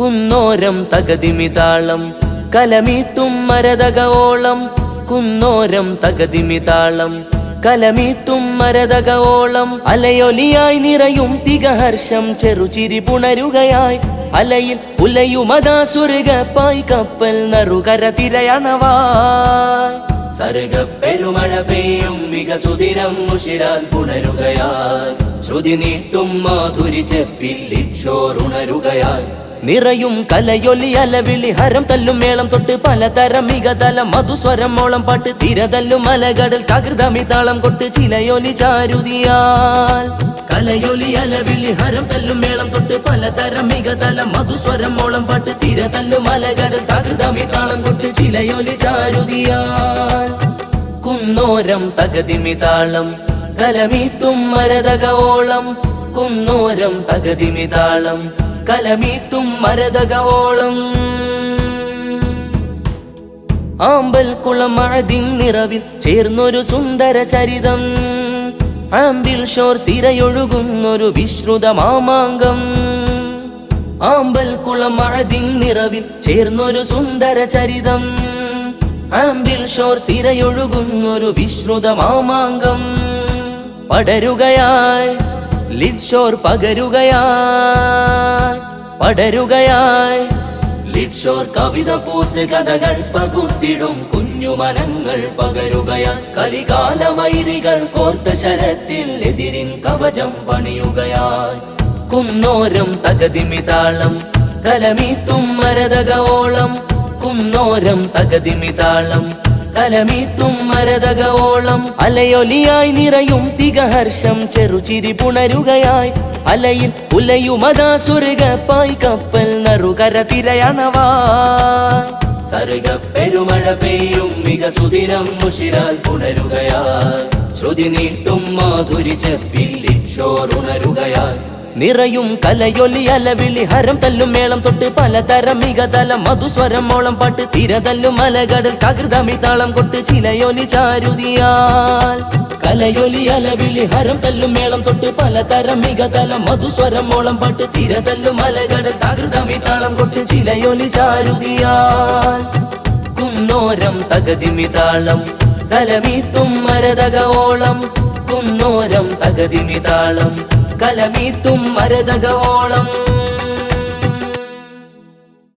കുന്നോരം തകതിമിതാളം. കലമീട്ടും മരതകവോളം. കുന്നോരം തകതിമിതാളം. കലമീട്ടും മരതകവോളം. അലയൊലിയായി നിറയും തികഹർഷം. ചെറുചിരി പുണരുകയായി. അലയിൽ ഉലയുമതാ സുരുകപ്പായി കപ്പൽ നറുകര തിരയണവായ്. സർഗ പെരുമഴ പെയ്യും മിക സുതിരം മുഷിരാൽ പുണരുകയാൽ ശ്രുതി നീട്ടും മാധുരി ചെപ്പില്ലിക്ഷോറുണരുകയായി നിറയും കലയൊലി അലവിളി ഹരം തല്ലും മേളം തൊട്ട് പലതരം മികതല മധുസ്വരം മോളം പാട്ട് തിരതല്ലും മലകടൽ തകൃതമിതാളം കൊട്ട് ചിലയൊലി ചാരുതിയാൽ. കലയൊലി അലവിളി ഹരം തല്ലും മേളം തൊട്ട് പലതരം മികതല മധുസ്വരം മോളം പാട്ട് തിരതല്ലും മലകടൽ തകൃതമിതാളം കൊട്ട് ചിലയൊലി ചാരുതിയാൽ. കുന്നോരം തകതിമിതാളം കലമീട്ടും മരതകവോളം. കുന്നോരം തകതിമിതാളം കലമീട്ടും മരതകവോളം. ആമ്പൽ കുളം മഴതിൻ നിറവിൽ ചേർന്നൊരു സുന്ദര ചരിതം. ആമ്പിൽ ഷോർ സിരയൊഴുകുന്നൊരു വിശ്രുത മാമാങ്കം. ആമ്പൽ കുളം മഴതിൻ നിറവിൽ ചേർന്നൊരു സുന്ദര ചരിതം. ആമ്പിൽ ഷോർ സിരയൊഴുകുന്നൊരു വിശ്രുത മാമാങ്കം. പടരുകയായി ലിഡ്ഷോർ പകരുകയായി പടരുകയായി. ലിഡ്ഷോർ കവിത പൂത്ത് കഥകൾ പകുത്തിടും കുഞ്ഞു മനങ്ങൾ പകരുകയാൽ കലികാല വൈരികൾ കോർത്ത ശരത്തിൽ എതിരിൻ കവചം പണിയുകയായി. കുന്നോരം തകതിമിതാളം കലമീട്ടും മരതകോളം കുന്നോരം തകതിമിതാളം കലമീട്ടും മരതകവോളം അലയൊലിയായി നിറയും തികഹർഷം ചെറുചിരി പുണരുകയായി. അലയിൽ ഉലയുമതാ സ്വർഗപ്പായി കപ്പൽ നറുകര തിരയണവാ. സർഗ പെരുമഴ പെയ്യും മിക സുതിരം മുഷിരാൽ പുണരുകയാൽ ശ്രുതി നീട്ടും മാധുരി ചെപ്പില്ലിക്ഷോറുണരുകയായി നിറയും കലയൊലി അലവിളി ഹരം തല്ലും മേളം തൊട്ട് പലതരം മികതല മധുസ്വരം മോളം പാട്ട് തിരതല്ലും മലകടൽ തകൃതമിതാളം കൊട്ട് ചിലയൊലി ചാരുതിയാൽ. കലയൊലി അലവിളി ഹരം തല്ലും മേളം തൊട്ട് പലതരം മികതല മധുസ്വരം മോളം പാട്ട് തിരതല്ലും മലകടൽ തകൃതമിതാളം കൊട്ട് ചിലയൊലി ചാരുതിയാൽ. കുന്നോരം തകതിമിതാളം തലമീത്തും മരതകോളം കുന്നോരം തകതിമിതാളം കലമീട്ടും മരതകവോളം.